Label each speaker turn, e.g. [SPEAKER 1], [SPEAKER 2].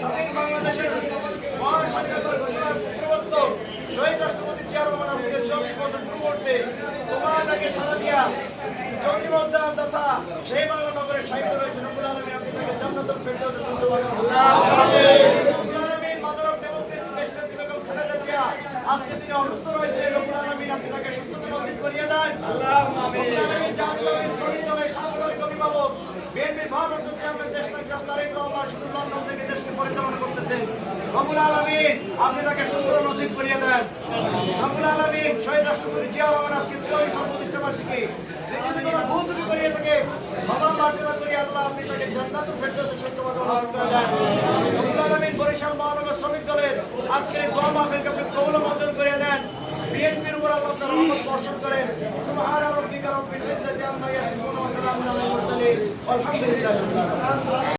[SPEAKER 1] স্বাধীন বাংলাদেশের মহান স্বাধীনতার ঘোষণার তথা সেই সাহিত্য রয়েছে নকুল আলমী আপনি তাকে জান্নাতুল ফেরদাউসে সূচনা করেন আজকে তিনি অসুস্থ রয়েছে রকুল আলমিন আপনি তাকে সুস্থতা করিয়ে দেন বিএনপির ভারপ্রাপ্ত চেয়ারম্যান থেকে দেশকে পরিচালনা করতেছেন। আপনি তাকে সুস্থতা নসিব করিয়ে দেন। করিয়ে করি আল্লাহ তাকে দেন। রব্বুল আলামিন বরিশাল মহানগর শ্রমিক দলের আজকের এই দোয়া মাহফিলকে আপনি কবুল মঞ্জুর করে নেন। বিএনপির উপর আল্লাহ তাআলা রহমত বর্ষণ করেন। সুবহান রাব্বিকা রাব্বিল ইজ্জাতি আম্মা ইয়াসিফুন ওয়া সালামুন আলহামদুলিল্লাহ।